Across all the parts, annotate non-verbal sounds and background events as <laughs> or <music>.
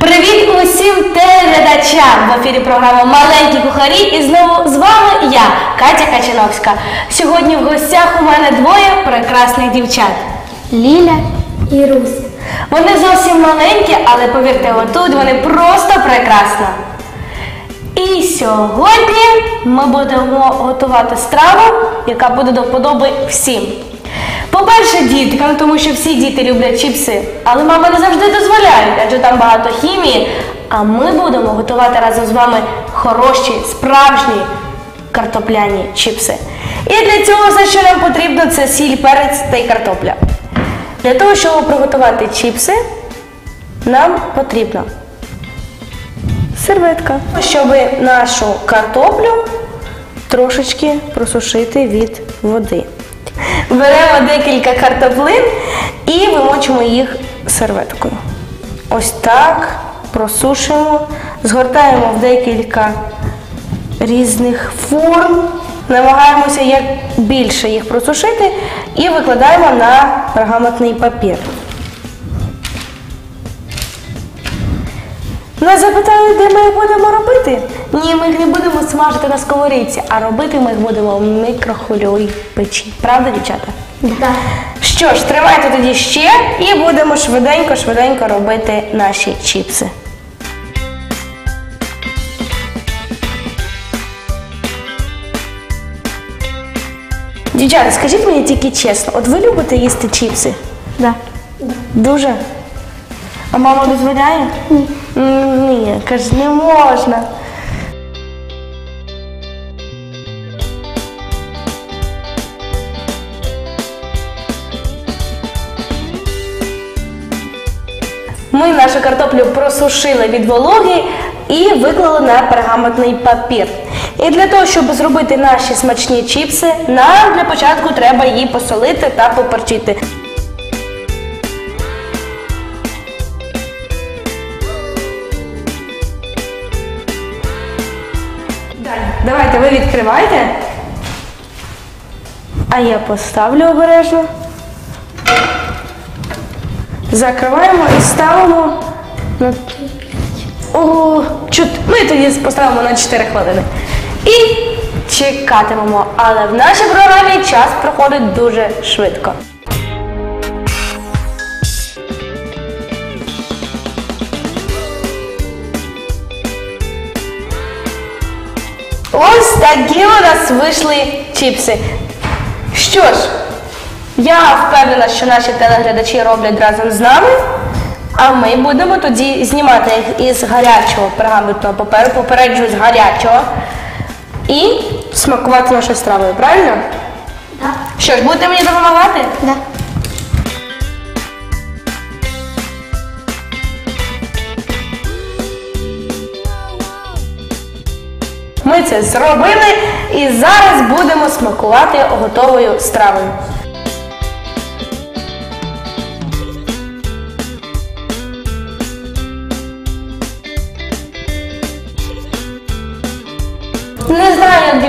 Привіт усім телеглядачам! В ефірі програма Маленькі кухарі і знову з вами я, Катя Качановська. Сьогодні в гостях у мене двоє прекрасних дівчат. Ліля і Руся. Вони зовсім маленькі, але повірте, отут вони просто прекрасна. І сьогодні ми будемо готувати страву, яка буде до вподоби всім. По-перше, діткам, тому що всі діти люблять чіпси, але мама не завжди дозволяють, адже там багато хімії. А ми будемо готувати разом з вами хороші, справжні картопляні чіпси. І для цього все, що нам потрібно, це сіль, перець та й картопля. Для того, щоб приготувати чіпси, нам потрібно серветка, щоб нашу картоплю трошечки просушити від води. Беремо декілька картоплин і вимочимо їх серветкою. Ось так просушуємо, згортаємо в декілька різних форм, намагаємося як більше їх просушити і викладаємо на пергаментний папір. Нас запитали, де ми будемо робити. Ні, ми їх не будемо смажити на сковорідці, а робити ми їх будемо в мікрохвильовій печі. Правда, дівчата? Так. Що ж, тримайте тоді ще і будемо швиденько-швиденько робити наші чіпси. Дівчата, скажіть мені тільки чесно, от ви любите їсти чіпси? Да. Дуже. А мама дозволяє? Ні. Ні, каже, не можна. Ми нашу картоплю просушили від вологи і виклали на пергаментний папір. І для того, щоб зробити наші смачні чіпси, нам для початку треба її посолити та поперчити. Давайте ви відкривайте. А я поставлю обережно. Закриваємо і ставимо на. О, чот... Ми тоді поставимо на 4 хвилини. І чекатимемо. Але в нашій програмі час проходить дуже швидко. Ось такі у нас вийшли чіпси. Що ж, я впевнена, що наші телеглядачі роблять разом з нами, а ми будемо тоді знімати їх із гарячого пергаментного паперу, попереджую з гарячого, і смакувати нашою стравою, правильно? Так. Що ж, будете мені допомагати? Да. Ми це зробили і зараз будемо смакувати готовою стравою.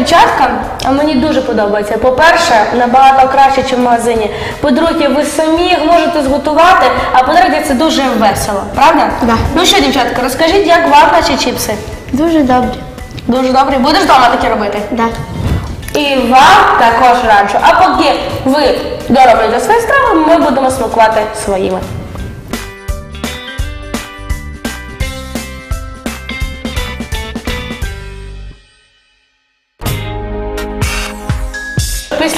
Дівчаткам, а мені дуже подобається. По-перше, набагато краще, ніж в магазині. По-друге, ви самі їх можете зготувати, а по-третє, це дуже весело, правда? Да. Ну що, дівчатка, розкажіть, як вам наші чіпси? Дуже добре. Дуже добре. Будеш вдома такі робити? Да. І вам також раджу. А поки ви доробите свої страви, ми будемо смакувати своїми.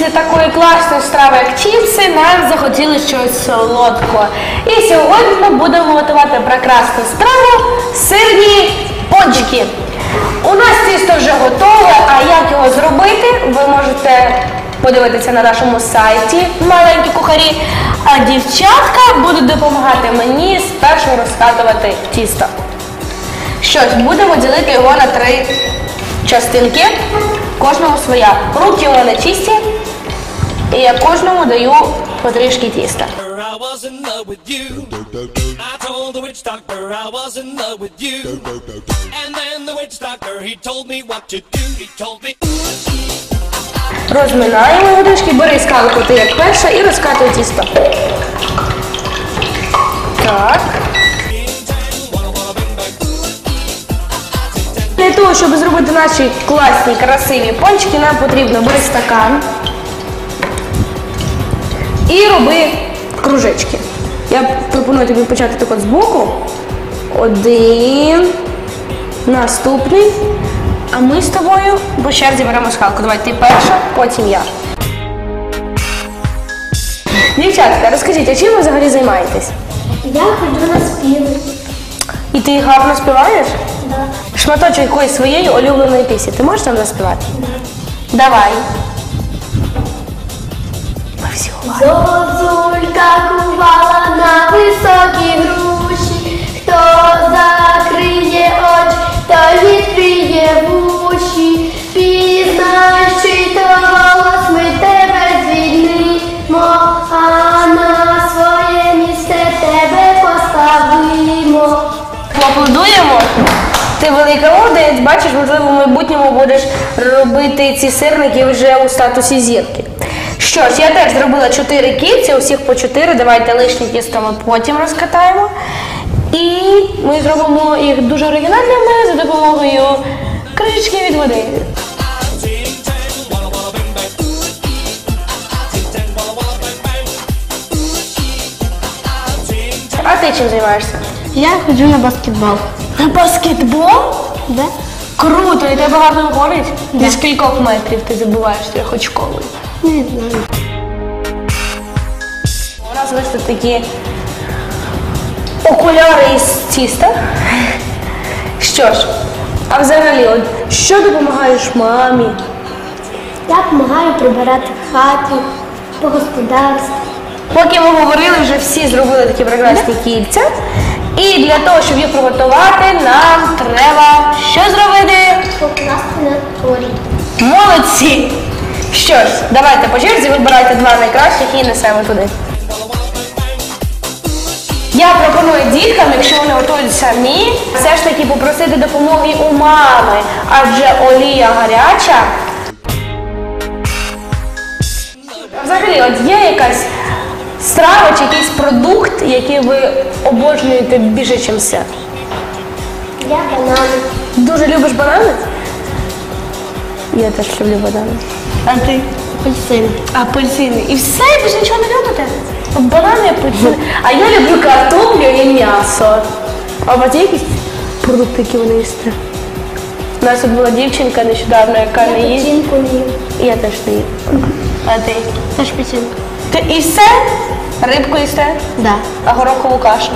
Після такої класної страви, як чіпси, нам захотілося щось солодкого. І сьогодні ми будемо готувати прекрасну страву сирні пончики. У нас тісто вже готове, а як його зробити, ви можете подивитися на нашому сайті маленькі кухарі. А дівчатка будуть допомагати мені спершу розкатувати тісто. Що ж, будемо ділити його на три частинки, кожному своя. Руки у мене чисті, і я кожному даю тіста. He told me, Розминаємо трішки, бери скалку ти як перша і розкатуй тісто. Так. "Bing, tang, walla, walla, bing, Для того, щоб зробити наші класні, красиві пончики, нам потрібно бери стакан і роби кружечки. Я пропоную тобі почати так от з боку. Один. Наступний. А ми з тобою по черзі беремо скалку. Давай ти перша, потім я. Дівчатка, розкажіть, а чим ви взагалі займаєтесь? Я ходжу на співи. І ти гарно співаєш? Да. Шматочок якоїсь своєї улюбленої пісні. Ти можеш нам заспівати? Давай. Ми. Зозулька кувала на високі груші. Хто закриє очі, той відкриє вуші. Пізнай, чий то голос, ми тебе звільнимо, а на своє місце тебе поставимо. Поаплодуємо. Ти велика молодець, бачиш, можливо, в майбутньому будеш робити ці сирники вже у статусі зірки. Що ж, я теж зробила 4 кільця, усіх по 4. Давайте лишні тісто ми потім розкатаємо. І ми зробимо їх дуже оригінальними за допомогою кришечки від води. А ти чим займаєшся? Я ходжу на баскетбол. На баскетбол? Да? Круто, і тебе гарно виходить? Зі скількох метрів ти забуваєш трьохочковий? Не знаю. У нас вийшли такі окуляри із тіста. Що ж, а взагалі, от, що допомагаєш мамі? Я допомагаю прибирати в хаті, по господарству. Поки ми говорили, вже всі зробили такі прекрасні кільця. І для того, щоб їх приготувати, нам треба що зробити? Покласти на торі. Молодці! Що ж, давайте по черзі вибирайте два найкращих і несемо туди. Я пропоную діткам, якщо вони готують самі, все ж таки попросити допомоги у мами, адже олія гаряча. Взагалі, от є якась страва чи якийсь продукт, який ви обожнюєте більше, ніж все. Я банани. Дуже любиш банани? Я теж люблю банани. А ти? Апельсин. Апельсини. І все, і більше нічого не любите? Банани, апельсини. А я люблю картоплю і м'ясо. А у вас є якісь продукти, які ви не? У нас тут була дівчинка нещодавно, яка не їсть. Печінку їм. І я теж не їм. А ти? Теж печінку. Ти і все? Рибку їсте? Да. А горохову кашу?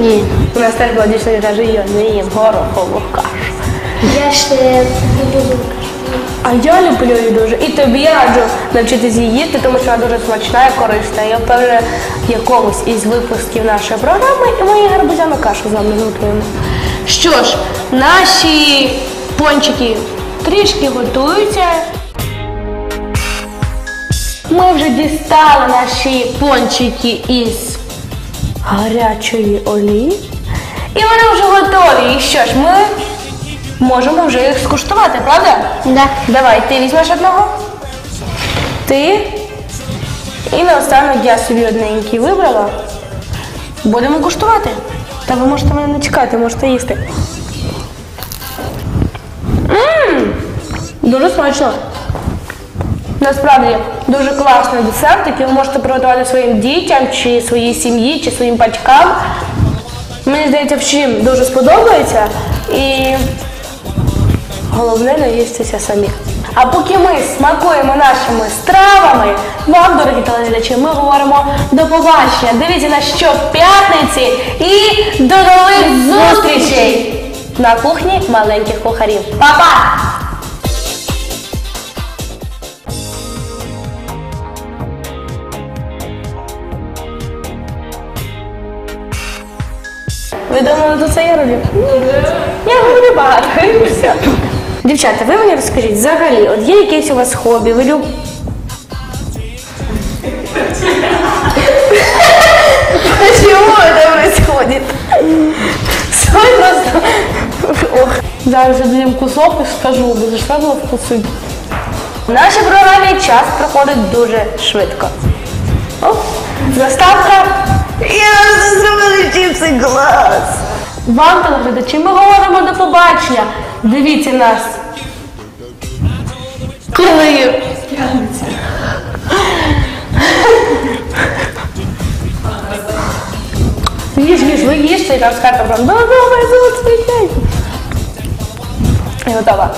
Ні. У нас теж була дівчинка, каже, я не їм горохову кашу. Я ще люблю А я люблю її дуже. І тобі раджу навчитися її їсти, тому що вона дуже смачна і корисна. Я впевнена, в якомусь із випусків нашої програми і ми її гарбузяну кашу з вами зготуємо. Що ж, наші пончики трішки готуються. Ми вже дістали наші пончики із гарячої олії. І вони вже готові. І що ж, ми можемо вже їх скуштувати, правда? Да. Давай, ти візьмеш одного. Ти. І наостанок я собі одненький вибрала. Будемо куштувати. Та ви можете мене не чекати, можете їсти. Мм, дуже смачно. Насправді дуже класний десерт, який ви можете приготувати своїм дітям, чи своїй сім'ї, чи своїм батькам. Мені здається, всім дуже сподобається. І Головне наїстися самі. А поки ми смакуємо нашими стравами, вам, дорогі телеглядачі, ми говоримо до побачення. Дивіться на щоп'ятниці і до нових зустрічей на кухні маленьких кухарів. Па-па! Ви думали, то це я роблю? Я говорю багато. <laughs> Дівчата, ви мені розкажіть, взагалі, от є якесь у вас хобі, ви люб... Чому це происходит? Стой просто. Ох. Зараз я дам кусок і скажу, дуже складно вкусити. В нашій програмі час проходить дуже швидко. Оп, заставка. Я зробили чіпси клас. Вам, телеглядачі, ми говоримо до побачення. Дивіться нас. Коли Їж, їж, ви їжте і розкажете вам. Добре, зустрічай. І готова.